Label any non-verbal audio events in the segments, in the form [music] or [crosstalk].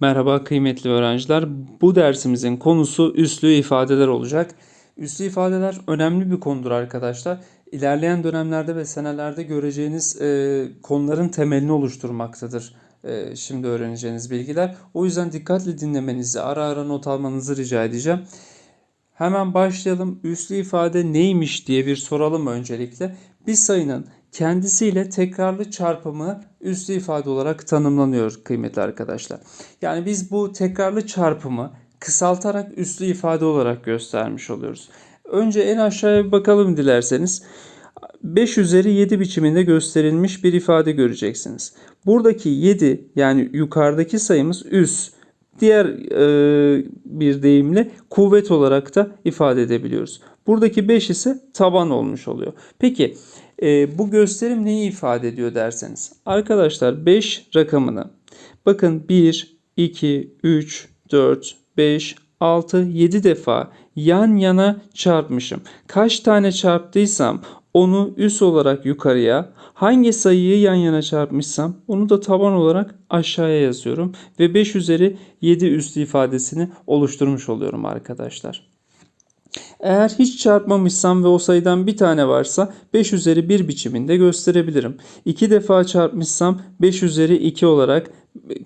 Merhaba kıymetli öğrenciler. Bu dersimizin konusu üslü ifadeler olacak. Üslü ifadeler önemli bir konudur arkadaşlar. İlerleyen dönemlerde ve senelerde göreceğiniz e, konuların temelini oluşturmaktadır. e, şimdi öğreneceğiniz bilgiler. O yüzden dikkatli dinlemenizi, ara ara not almanızı rica edeceğim. Hemen başlayalım. Üslü ifade neymiş diye bir soralım öncelikle. Bir sayının kendisiyle tekrarlı çarpımı üslü ifade olarak tanımlanıyor kıymetli arkadaşlar. Yani biz bu tekrarlı çarpımı kısaltarak üslü ifade olarak göstermiş oluyoruz. Önce en aşağıya bir bakalım dilerseniz. 5 üzeri 7 biçiminde gösterilmiş bir ifade göreceksiniz. Buradaki 7 yani yukarıdaki sayımız üs. Diğer e, bir deyimle kuvvet olarak da ifade edebiliyoruz. Buradaki 5 ise taban olmuş oluyor. Peki e, bu gösterim neyi ifade ediyor derseniz. Arkadaşlar 5 rakamını bakın 1, 2, 3, 4, 5, 6, 7 defa yan yana çarpmışım. Kaç tane çarptıysam onu üs olarak yukarıya, hangi sayıyı yan yana çarpmışsam onu da taban olarak aşağıya yazıyorum ve 5 üzeri 7 üslü ifadesini oluşturmuş oluyorum arkadaşlar. Eğer hiç çarpmamışsam ve o sayıdan bir tane varsa 5 üzeri 1 biçiminde gösterebilirim. 2 defa çarpmışsam 5 üzeri 2 olarak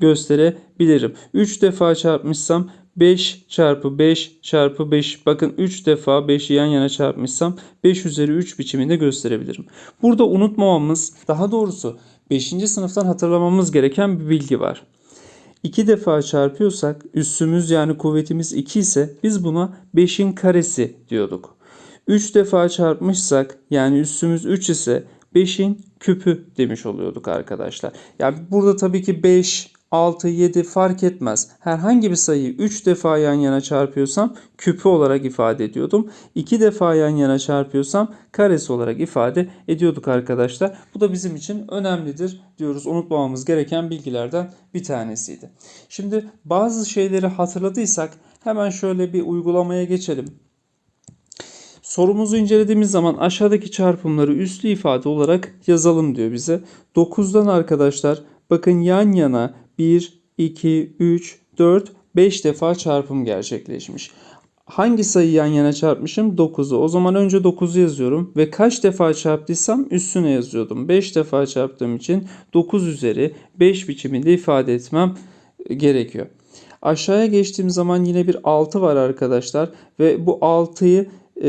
gösterebilirim. 3 defa çarpmışsam 5 çarpı 5 çarpı 5 bakın 3 defa 5'i yan yana çarpmışsam 5 üzeri 3 biçiminde gösterebilirim. Burada unutmamamız daha doğrusu 5. sınıftan hatırlamamız gereken bir bilgi var. 2 defa çarpıyorsak üssümüz yani kuvvetimiz 2 ise biz buna 5'in karesi diyorduk. 3 defa çarpmışsak yani üssümüz 3 ise 5'in küpü demiş oluyorduk arkadaşlar. Yani burada tabii ki 5, 6, 7 fark etmez. Herhangi bir sayıyı 3 defa yan yana çarpıyorsam küpü olarak ifade ediyordum. 2 defa yan yana çarpıyorsam karesi olarak ifade ediyorduk arkadaşlar. Bu da bizim için önemlidir diyoruz. Unutmamamız gereken bilgilerden bir tanesiydi. Şimdi bazı şeyleri hatırladıysak hemen şöyle bir uygulamaya geçelim. Sorumuzu incelediğimiz zaman aşağıdaki çarpımları üslü ifade olarak yazalım diyor bize. 9'dan arkadaşlar bakın yan yana 1, 2, 3, 4, 5 defa çarpım gerçekleşmiş. Hangi sayı yan yana çarpmışım? 9'u. O zaman önce 9'u yazıyorum ve kaç defa çarptıysam üstüne yazıyordum. 5 defa çarptığım için 9 üzeri 5 biçiminde ifade etmem gerekiyor. Aşağıya geçtiğim zaman yine bir 6 var arkadaşlar ve bu 6'yı e,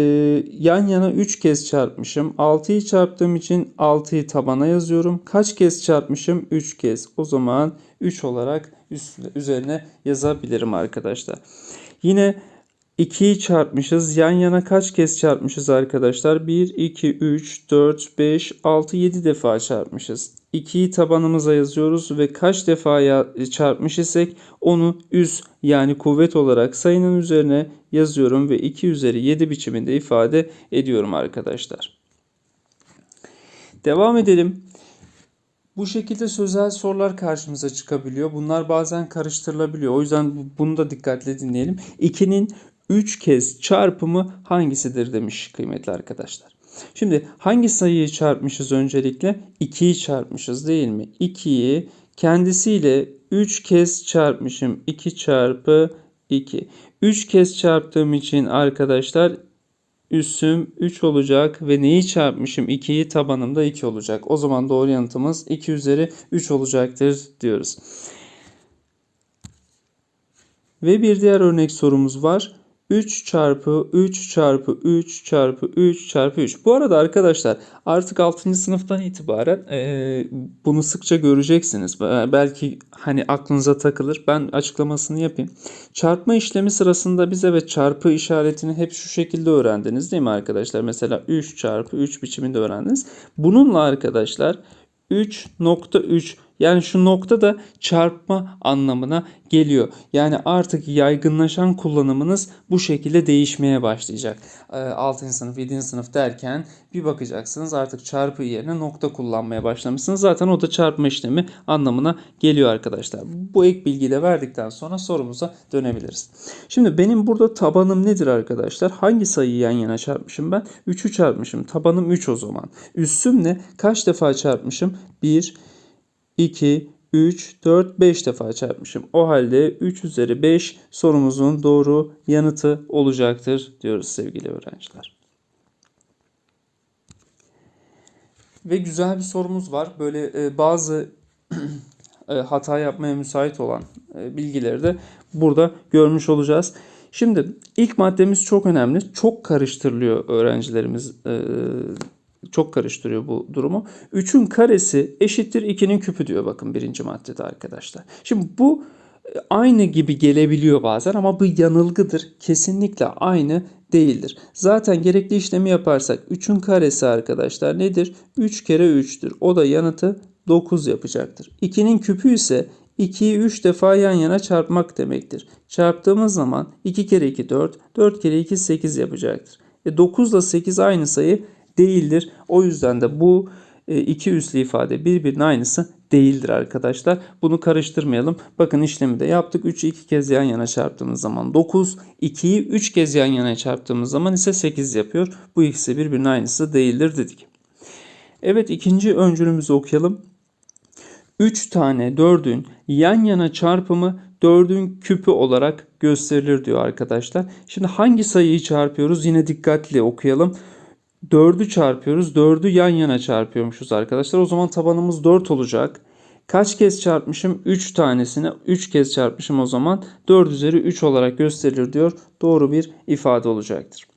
yan yana 3 kez çarpmışım. 6'yı çarptığım için 6'yı tabana yazıyorum. Kaç kez çarpmışım? 3 kez. O zaman 3 olarak üstüne, üzerine yazabilirim arkadaşlar. Yine 2'yi çarpmışız. Yan yana kaç kez çarpmışız arkadaşlar? 1, 2, 3, 4, 5, 6, 7 defa çarpmışız. 2'yi tabanımıza yazıyoruz ve kaç defa çarpmış isek onu üs yani kuvvet olarak sayının üzerine yazıyorum ve 2 üzeri 7 biçiminde ifade ediyorum arkadaşlar. Devam edelim. Bu şekilde sözel sorular karşımıza çıkabiliyor. Bunlar bazen karıştırılabiliyor. O yüzden bunu da dikkatle dinleyelim. 2'nin 3 kez çarpımı hangisidir demiş kıymetli arkadaşlar. Şimdi hangi sayıyı çarpmışız öncelikle? 2'yi çarpmışız değil mi? 2'yi kendisiyle 3 kez çarpmışım. 2 çarpı 2. 3 kez çarptığım için arkadaşlar üssüm 3 olacak ve neyi çarpmışım? 2'yi tabanımda 2 olacak. O zaman doğru yanıtımız 2 üzeri 3 olacaktır diyoruz. Ve bir diğer örnek sorumuz var. 3 çarpı 3 çarpı 3 çarpı 3 çarpı 3. Bu arada arkadaşlar artık 6. sınıftan itibaren e, bunu sıkça göreceksiniz. Belki hani aklınıza takılır. Ben açıklamasını yapayım. Çarpma işlemi sırasında biz evet çarpı işaretini hep şu şekilde öğrendiniz değil mi arkadaşlar? Mesela 3 çarpı 3 biçiminde öğrendiniz. Bununla arkadaşlar 3.3 yani şu nokta da çarpma anlamına geliyor. Yani artık yaygınlaşan kullanımınız bu şekilde değişmeye başlayacak. 6. Ee, sınıf, 7. sınıf derken bir bakacaksınız artık çarpı yerine nokta kullanmaya başlamışsınız. Zaten o da çarpma işlemi anlamına geliyor arkadaşlar. Bu ek bilgiyi de verdikten sonra sorumuza dönebiliriz. Şimdi benim burada tabanım nedir arkadaşlar? Hangi sayıyı yan yana çarpmışım ben? 3'ü çarpmışım. Tabanım 3 o zaman. Üssüm ne? Kaç defa çarpmışım? 1, 2, 3, 4, 5 defa çarpmışım. O halde 3 üzeri 5 sorumuzun doğru yanıtı olacaktır diyoruz sevgili öğrenciler. Ve güzel bir sorumuz var. Böyle e, bazı [clears throat] e, hata yapmaya müsait olan e, bilgileri de burada görmüş olacağız. Şimdi ilk maddemiz çok önemli. Çok karıştırılıyor öğrencilerimiz. Çok karıştırıyor bu durumu. 3'ün karesi eşittir 2'nin küpü diyor bakın birinci maddede arkadaşlar. Şimdi bu e, aynı gibi gelebiliyor bazen ama bu yanılgıdır. Kesinlikle aynı değildir. Zaten gerekli işlemi yaparsak 3'ün karesi arkadaşlar nedir? 3 kere 3'tür. O da yanıtı 9 yapacaktır. 2'nin küpü ise 2'yi 3 defa yan yana çarpmak demektir. Çarptığımız zaman 2 kere 2 4, 4 kere 2 8 yapacaktır. E 9 ile 8 aynı sayı değildir. O yüzden de bu e, iki üslü ifade birbirinin aynısı değildir arkadaşlar. Bunu karıştırmayalım. Bakın işlemi de yaptık. 3'ü 2 kez yan yana çarptığımız zaman 9. 2'yi 3 kez yan yana çarptığımız zaman ise 8 yapıyor. Bu ikisi birbirinin aynısı değildir dedik. Evet ikinci öncülümüzü okuyalım. 3 tane 4'ün yan yana çarpımı 4'ün küpü olarak gösterilir diyor arkadaşlar. Şimdi hangi sayıyı çarpıyoruz? Yine dikkatli okuyalım. 4'ü çarpıyoruz. 4'ü yan yana çarpıyormuşuz arkadaşlar. O zaman tabanımız 4 olacak. Kaç kez çarpmışım? 3 tanesini 3 kez çarpmışım o zaman 4 üzeri 3 olarak gösterilir diyor. Doğru bir ifade olacaktır.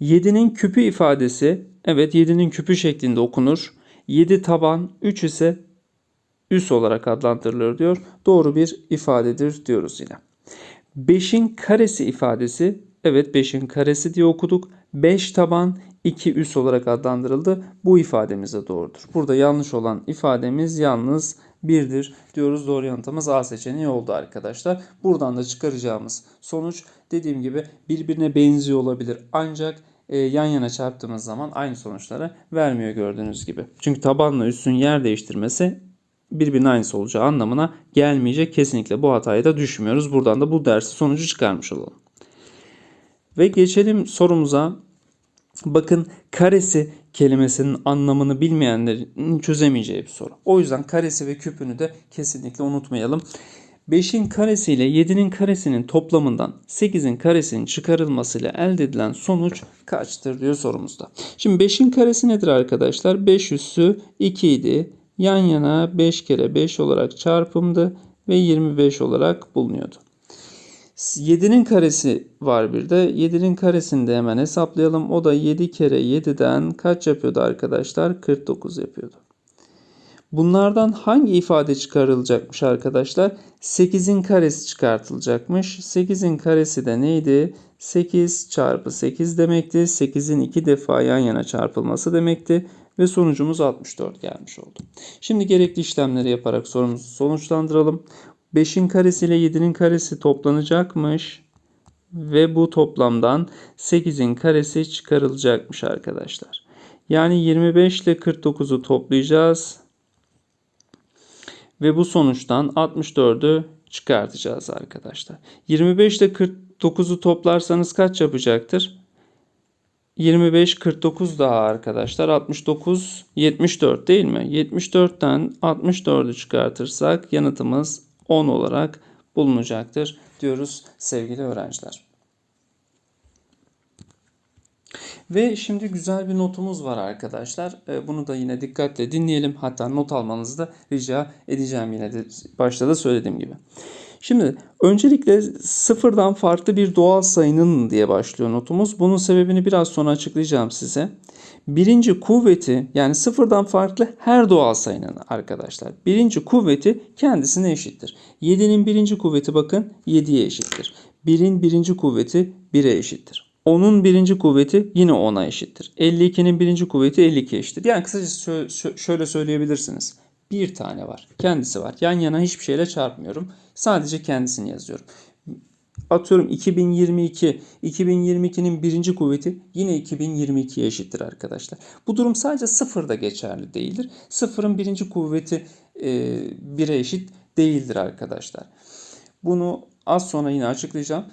7'nin küpü ifadesi evet 7'nin küpü şeklinde okunur. 7 taban 3 ise üs olarak adlandırılır diyor. Doğru bir ifadedir diyoruz yine. 5'in karesi ifadesi evet 5'in karesi diye okuduk. 5 taban 2 üs olarak adlandırıldı. Bu ifademiz de doğrudur. Burada yanlış olan ifademiz yalnız 1'dir diyoruz. Doğru yanıtımız A seçeneği oldu arkadaşlar. Buradan da çıkaracağımız sonuç dediğim gibi birbirine benziyor olabilir. Ancak e, yan yana çarptığımız zaman aynı sonuçları vermiyor gördüğünüz gibi. Çünkü tabanla üssün yer değiştirmesi birbirinin aynısı olacağı anlamına gelmeyecek. Kesinlikle bu hataya da düşmüyoruz. Buradan da bu dersi sonucu çıkarmış olalım. Ve geçelim sorumuza. Bakın karesi kelimesinin anlamını bilmeyenlerin çözemeyeceği bir soru. O yüzden karesi ve küpünü de kesinlikle unutmayalım. 5'in karesi ile 7'nin karesinin toplamından 8'in karesinin çıkarılmasıyla elde edilen sonuç kaçtır diyor sorumuzda. Şimdi 5'in karesi nedir arkadaşlar? 5 üssü 2 idi. Yan yana 5 kere 5 olarak çarpımdı ve 25 olarak bulunuyordu. 7'nin karesi var bir de. 7'nin karesini de hemen hesaplayalım. O da 7 kere 7'den kaç yapıyordu arkadaşlar? 49 yapıyordu. Bunlardan hangi ifade çıkarılacakmış arkadaşlar? 8'in karesi çıkartılacakmış. 8'in karesi de neydi? 8 çarpı 8 demekti. 8'in 2 defa yan yana çarpılması demekti. Ve sonucumuz 64 gelmiş oldu. Şimdi gerekli işlemleri yaparak sorumuzu sonuçlandıralım. 5'in karesi ile 7'nin karesi toplanacakmış. Ve bu toplamdan 8'in karesi çıkarılacakmış arkadaşlar. Yani 25 ile 49'u toplayacağız. Ve bu sonuçtan 64'ü çıkartacağız arkadaşlar. 25 ile 49'u toplarsanız kaç yapacaktır? 25 49 daha arkadaşlar. 69 74 değil mi? 74'ten 64'ü çıkartırsak yanıtımız 10 olarak bulunacaktır diyoruz sevgili öğrenciler. Ve şimdi güzel bir notumuz var arkadaşlar. Ee, Bunu da yine dikkatle dinleyelim. Hatta not almanızı da rica edeceğim yine de başta da söylediğim gibi. Şimdi öncelikle sıfırdan farklı bir doğal sayının diye başlıyor notumuz. Bunun sebebini biraz sonra açıklayacağım size. Birinci kuvveti yani sıfırdan farklı her doğal sayının arkadaşlar. Birinci kuvveti kendisine eşittir. 7'nin birinci kuvveti bakın 7'ye eşittir. 1'in birinci kuvveti 1'e eşittir. 10'un birinci kuvveti yine 10'a eşittir. 52'nin birinci kuvveti 52 eşittir. Yani kısaca şöyle söyleyebilirsiniz. Bir tane var. Kendisi var. Yan yana hiçbir şeyle çarpmıyorum. Sadece kendisini yazıyorum. Atıyorum 2022. 2022'nin birinci kuvveti yine 2022'ye eşittir arkadaşlar. Bu durum sadece sıfırda geçerli değildir. Sıfırın birinci kuvveti e, 1'e eşit değildir arkadaşlar. Bunu az sonra yine açıklayacağım.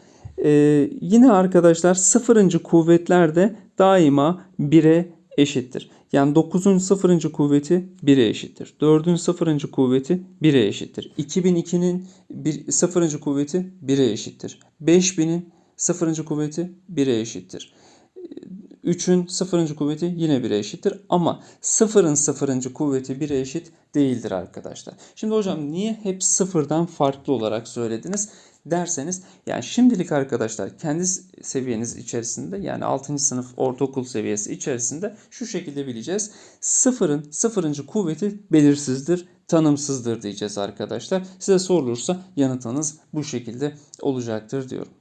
Ee, yine arkadaşlar sıfırıncı kuvvetler de daima 1'e eşittir. Yani 9'un 0. kuvveti 1'e eşittir. 4'ün 0. kuvveti 1'e eşittir. 2002'nin 0. kuvveti 1'e eşittir. 5000'in 0. kuvveti 1'e eşittir. 3'ün 0. kuvveti yine 1'e eşittir ama 0'ın 0. kuvveti 1'e eşit değildir arkadaşlar. Şimdi hocam niye hep sıfırdan farklı olarak söylediniz derseniz yani şimdilik arkadaşlar kendi seviyeniz içerisinde yani 6. sınıf ortaokul seviyesi içerisinde şu şekilde bileceğiz. Sıfırın 0. kuvveti belirsizdir, tanımsızdır diyeceğiz arkadaşlar. Size sorulursa yanıtınız bu şekilde olacaktır diyorum.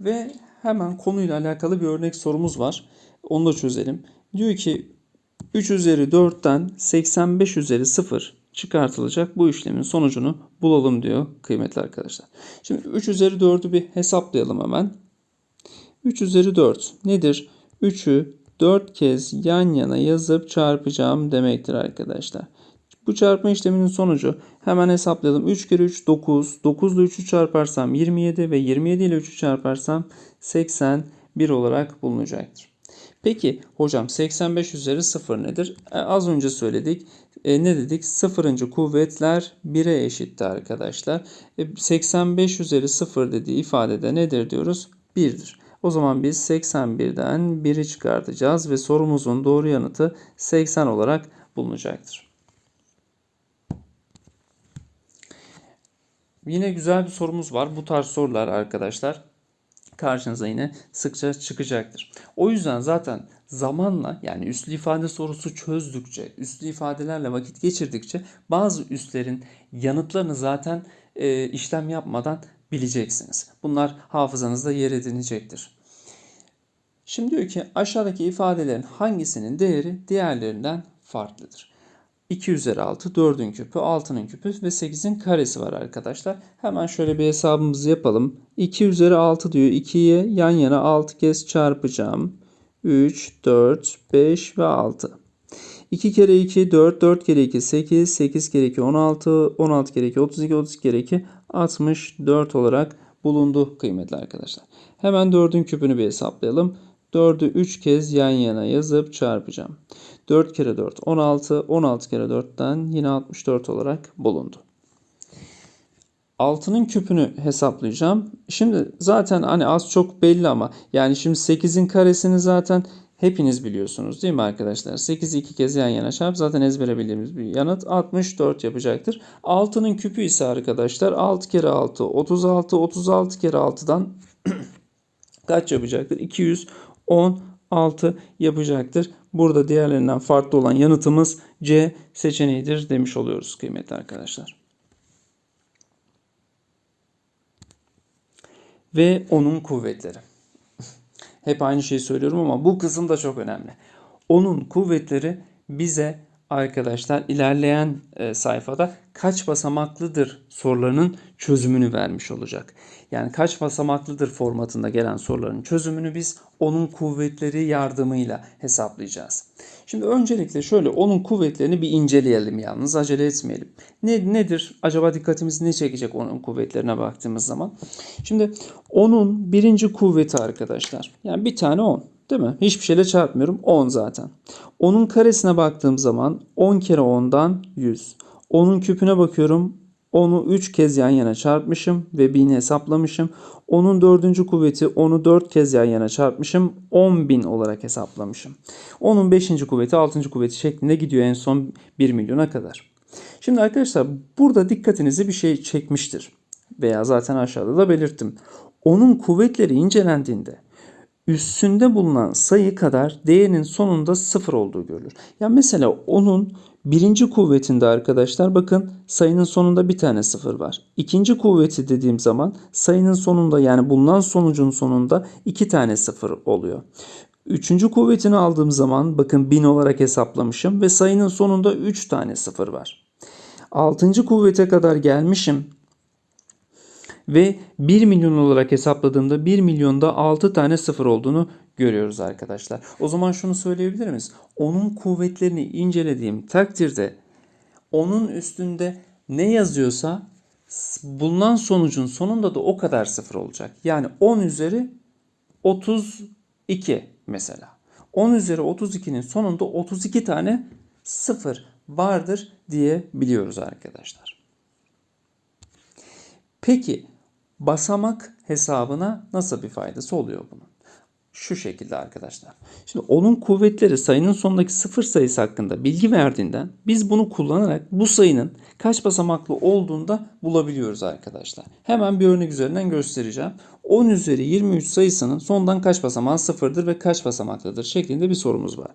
Ve hemen konuyla alakalı bir örnek sorumuz var. Onu da çözelim. Diyor ki 3 üzeri 4'ten 85 üzeri 0 çıkartılacak. Bu işlemin sonucunu bulalım diyor kıymetli arkadaşlar. Şimdi 3 üzeri 4'ü bir hesaplayalım hemen. 3 üzeri 4 nedir? 3'ü 4 kez yan yana yazıp çarpacağım demektir arkadaşlar. Bu çarpma işleminin sonucu hemen hesaplayalım. 3 kere 3 9. 9 ile 3'ü çarparsam 27 ve 27 ile 3'ü çarparsam 81 olarak bulunacaktır. Peki hocam 85 üzeri 0 nedir? E, az önce söyledik. E, ne dedik? Sıfırıncı kuvvetler 1'e eşitti arkadaşlar. E, 85 üzeri 0 dediği ifadede nedir diyoruz? 1'dir. O zaman biz 81'den 1'i çıkartacağız ve sorumuzun doğru yanıtı 80 olarak bulunacaktır. Yine güzel bir sorumuz var. Bu tarz sorular arkadaşlar karşınıza yine sıkça çıkacaktır. O yüzden zaten zamanla yani üslü ifade sorusu çözdükçe, üslü ifadelerle vakit geçirdikçe bazı üslerin yanıtlarını zaten e, işlem yapmadan bileceksiniz. Bunlar hafızanızda yer edinecektir. Şimdi diyor ki aşağıdaki ifadelerin hangisinin değeri diğerlerinden farklıdır? 2 üzeri 6, 4'ün küpü, 6'nın küpü ve 8'in karesi var arkadaşlar. Hemen şöyle bir hesabımızı yapalım. 2 üzeri 6 diyor. 2'ye yan yana 6 kez çarpacağım. 3, 4, 5 ve 6. 2 kere 2 4, 4 kere 2 8, 8 kere 2 16, 16 kere 2 32, 32 kere 2 64 olarak bulundu kıymetli arkadaşlar. Hemen 4'ün küpünü bir hesaplayalım. 4'ü 3 kez yan yana yazıp çarpacağım. 4 kere 4 16. 16 kere 4'ten yine 64 olarak bulundu. 6'nın küpünü hesaplayacağım. Şimdi zaten hani az çok belli ama yani şimdi 8'in karesini zaten hepiniz biliyorsunuz değil mi arkadaşlar? 8'i 2 kez yan yana çarp zaten ezbere bildiğimiz bir yanıt 64 yapacaktır. 6'nın küpü ise arkadaşlar 6 kere 6 36 36 kere 6'dan [clears throat] kaç yapacaktır? 216 yapacaktır. Burada diğerlerinden farklı olan yanıtımız C seçeneğidir demiş oluyoruz kıymetli arkadaşlar. Ve onun kuvvetleri. Hep aynı şeyi söylüyorum ama bu kısım da çok önemli. Onun kuvvetleri bize arkadaşlar ilerleyen e, sayfada kaç basamaklıdır sorularının çözümünü vermiş olacak. Yani kaç basamaklıdır formatında gelen soruların çözümünü biz onun kuvvetleri yardımıyla hesaplayacağız. Şimdi öncelikle şöyle onun kuvvetlerini bir inceleyelim yalnız acele etmeyelim. Ne, nedir? Acaba dikkatimiz ne çekecek onun kuvvetlerine baktığımız zaman? Şimdi onun birinci kuvveti arkadaşlar. Yani bir tane 10. Değil mi? Hiçbir şeyle çarpmıyorum. 10 zaten. Onun karesine baktığım zaman 10 kere 10'dan 100. Onun küpüne bakıyorum. Onu 3 kez yan yana çarpmışım ve 1000'i hesaplamışım. Onun dördüncü kuvveti onu 4 kez yan yana çarpmışım. 10.000 olarak hesaplamışım. Onun 5. kuvveti 6. kuvveti şeklinde gidiyor en son 1 milyona kadar. Şimdi arkadaşlar burada dikkatinizi bir şey çekmiştir. Veya zaten aşağıda da belirttim. Onun kuvvetleri incelendiğinde üstünde bulunan sayı kadar değerinin sonunda sıfır olduğu görülür. Ya mesela onun birinci kuvvetinde arkadaşlar bakın sayının sonunda bir tane sıfır var. İkinci kuvveti dediğim zaman sayının sonunda yani bulunan sonucun sonunda iki tane sıfır oluyor. Üçüncü kuvvetini aldığım zaman bakın bin olarak hesaplamışım ve sayının sonunda üç tane sıfır var. Altıncı kuvvete kadar gelmişim ve 1 milyon olarak hesapladığımda 1 milyonda 6 tane sıfır olduğunu görüyoruz arkadaşlar. O zaman şunu söyleyebilir miyiz? Onun kuvvetlerini incelediğim takdirde onun üstünde ne yazıyorsa bulunan sonucun sonunda da o kadar sıfır olacak. Yani 10 üzeri 32 mesela. 10 üzeri 32'nin sonunda 32 tane sıfır vardır diyebiliyoruz arkadaşlar. Peki basamak hesabına nasıl bir faydası oluyor bunun? Şu şekilde arkadaşlar. Şimdi onun kuvvetleri sayının sonundaki sıfır sayısı hakkında bilgi verdiğinden biz bunu kullanarak bu sayının kaç basamaklı olduğunu da bulabiliyoruz arkadaşlar. Hemen bir örnek üzerinden göstereceğim. 10 üzeri 23 sayısının sondan kaç basamağı sıfırdır ve kaç basamaklıdır şeklinde bir sorumuz var.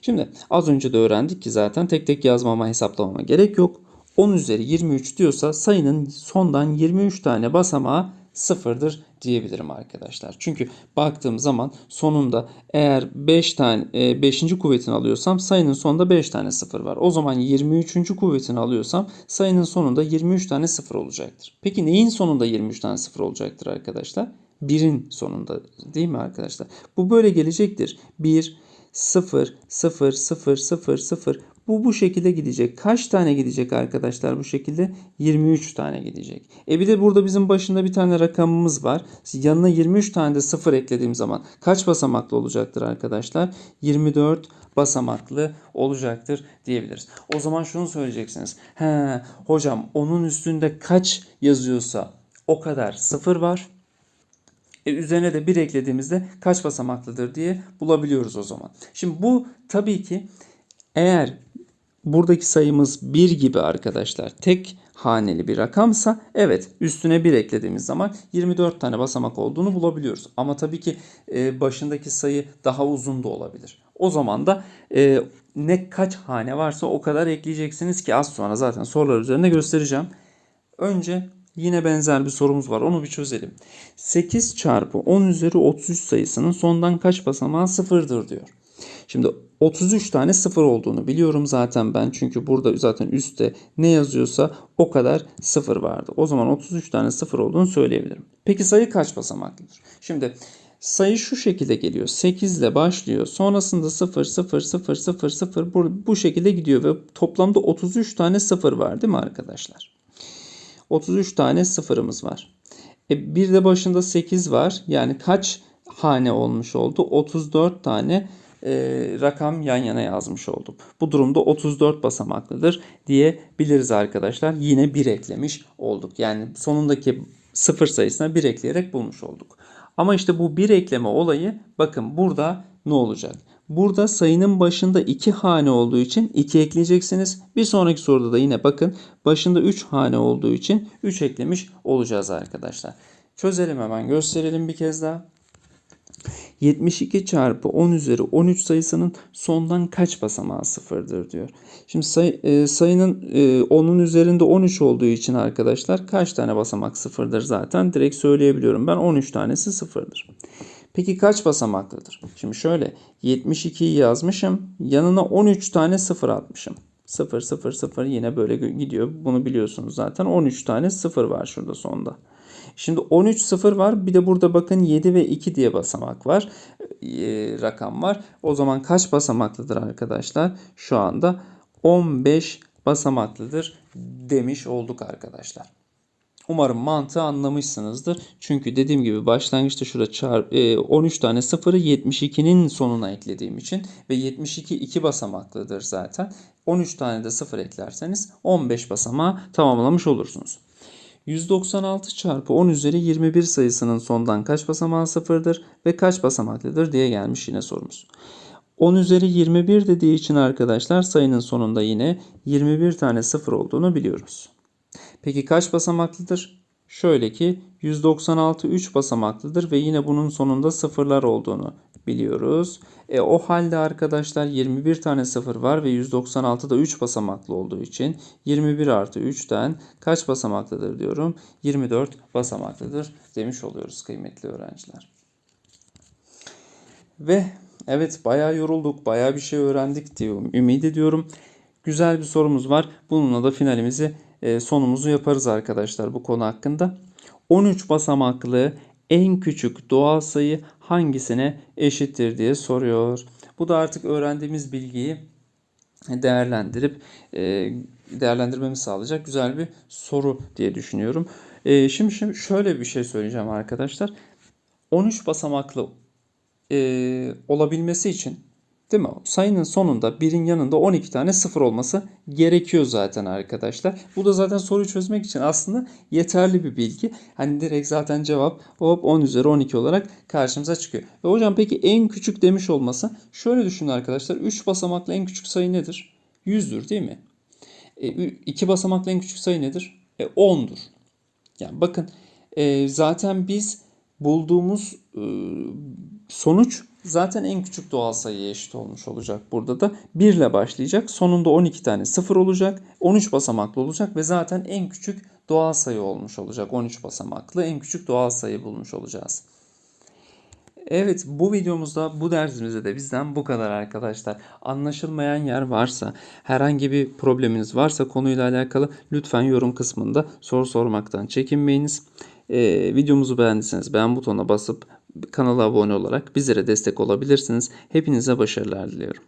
Şimdi az önce de öğrendik ki zaten tek tek yazmama hesaplamama gerek yok. 10 üzeri 23 diyorsa sayının sondan 23 tane basamağı sıfırdır diyebilirim arkadaşlar. Çünkü baktığım zaman sonunda eğer 5 tane 5. kuvvetini alıyorsam sayının sonunda 5 tane sıfır var. O zaman 23. kuvvetini alıyorsam sayının sonunda 23 tane sıfır olacaktır. Peki neyin sonunda 23 tane sıfır olacaktır arkadaşlar? 1'in sonunda değil mi arkadaşlar? Bu böyle gelecektir. 1 0 0 0 0 0 bu bu şekilde gidecek. Kaç tane gidecek arkadaşlar bu şekilde? 23 tane gidecek. E bir de burada bizim başında bir tane rakamımız var. Yanına 23 tane de sıfır eklediğim zaman kaç basamaklı olacaktır arkadaşlar? 24 basamaklı olacaktır diyebiliriz. O zaman şunu söyleyeceksiniz. He hocam onun üstünde kaç yazıyorsa o kadar sıfır var. E, üzerine de 1 eklediğimizde kaç basamaklıdır diye bulabiliyoruz o zaman. Şimdi bu tabii ki eğer buradaki sayımız 1 gibi arkadaşlar tek haneli bir rakamsa evet üstüne 1 eklediğimiz zaman 24 tane basamak olduğunu bulabiliyoruz. Ama tabii ki e, başındaki sayı daha uzun da olabilir. O zaman da e, ne kaç hane varsa o kadar ekleyeceksiniz ki az sonra zaten sorular üzerinde göstereceğim. Önce Yine benzer bir sorumuz var. Onu bir çözelim. 8 çarpı 10 üzeri 33 sayısının sondan kaç basamağı sıfırdır diyor. Şimdi 33 tane sıfır olduğunu biliyorum zaten ben. Çünkü burada zaten üstte ne yazıyorsa o kadar sıfır vardı. O zaman 33 tane sıfır olduğunu söyleyebilirim. Peki sayı kaç basamaklıdır? Şimdi sayı şu şekilde geliyor. 8 ile başlıyor. Sonrasında 0, 0, 0, 0, 0 bu, bu şekilde gidiyor ve toplamda 33 tane sıfır var değil mi arkadaşlar? 33 tane sıfırımız var. E bir de başında 8 var. Yani kaç hane olmuş oldu? 34 tane e, rakam yan yana yazmış oldum. Bu durumda 34 basamaklıdır diyebiliriz arkadaşlar. Yine 1 eklemiş olduk. Yani sonundaki sıfır sayısına 1 ekleyerek bulmuş olduk. Ama işte bu 1 ekleme olayı bakın burada ne olacak? Burada sayının başında 2 hane olduğu için 2 ekleyeceksiniz. Bir sonraki soruda da yine bakın başında 3 hane olduğu için 3 eklemiş olacağız arkadaşlar. Çözelim hemen gösterelim bir kez daha. 72 çarpı 10 üzeri 13 sayısının sondan kaç basamağı sıfırdır diyor. Şimdi sayı, e, sayının e, 10'un üzerinde 13 olduğu için arkadaşlar kaç tane basamak sıfırdır zaten direkt söyleyebiliyorum. Ben 13 tanesi sıfırdır. Peki kaç basamaklıdır? Şimdi şöyle 72'yi yazmışım. Yanına 13 tane sıfır atmışım. 0 0 0 yine böyle gidiyor. Bunu biliyorsunuz zaten. 13 tane sıfır var şurada sonda. Şimdi 13 sıfır var. Bir de burada bakın 7 ve 2 diye basamak var. E, rakam var. O zaman kaç basamaklıdır arkadaşlar? Şu anda 15 basamaklıdır demiş olduk arkadaşlar. Umarım mantığı anlamışsınızdır. Çünkü dediğim gibi başlangıçta şurada çarp, e, 13 tane sıfırı 72'nin sonuna eklediğim için ve 72 2 basamaklıdır zaten. 13 tane de sıfır eklerseniz 15 basamağı tamamlamış olursunuz. 196 çarpı 10 üzeri 21 sayısının sondan kaç basamağı sıfırdır ve kaç basamaklıdır diye gelmiş yine sorumuz. 10 üzeri 21 dediği için arkadaşlar sayının sonunda yine 21 tane sıfır olduğunu biliyoruz. Peki kaç basamaklıdır? Şöyle ki 196 3 basamaklıdır ve yine bunun sonunda sıfırlar olduğunu biliyoruz. E, o halde arkadaşlar 21 tane sıfır var ve 196 da 3 basamaklı olduğu için 21 artı 3'ten kaç basamaklıdır diyorum. 24 basamaklıdır demiş oluyoruz kıymetli öğrenciler. Ve evet bayağı yorulduk, bayağı bir şey öğrendik diye ümit ediyorum. Güzel bir sorumuz var. Bununla da finalimizi sonumuzu yaparız arkadaşlar bu konu hakkında. 13 basamaklı en küçük doğal sayı hangisine eşittir diye soruyor. Bu da artık öğrendiğimiz bilgiyi değerlendirip e, değerlendirmemizi sağlayacak güzel bir soru diye düşünüyorum. E, şimdi, şimdi şöyle bir şey söyleyeceğim arkadaşlar. 13 basamaklı e, olabilmesi için değil mi? Sayının sonunda birin yanında 12 tane sıfır olması gerekiyor zaten arkadaşlar. Bu da zaten soruyu çözmek için aslında yeterli bir bilgi. Hani direkt zaten cevap hop 10 üzeri 12 olarak karşımıza çıkıyor. Ve hocam peki en küçük demiş olması şöyle düşünün arkadaşlar. 3 basamaklı en küçük sayı nedir? 100'dür değil mi? 2 basamaklı en küçük sayı nedir? E, 10'dur. Yani bakın e, zaten biz bulduğumuz e, sonuç zaten en küçük doğal sayıya eşit olmuş olacak. Burada da 1 ile başlayacak. Sonunda 12 tane 0 olacak. 13 basamaklı olacak ve zaten en küçük doğal sayı olmuş olacak. 13 basamaklı en küçük doğal sayı bulmuş olacağız. Evet bu videomuzda bu dersimizde de bizden bu kadar arkadaşlar. Anlaşılmayan yer varsa herhangi bir probleminiz varsa konuyla alakalı lütfen yorum kısmında soru sormaktan çekinmeyiniz. Ee, videomuzu beğendiyseniz beğen butonuna basıp kanala abone olarak bizlere destek olabilirsiniz. Hepinize başarılar diliyorum.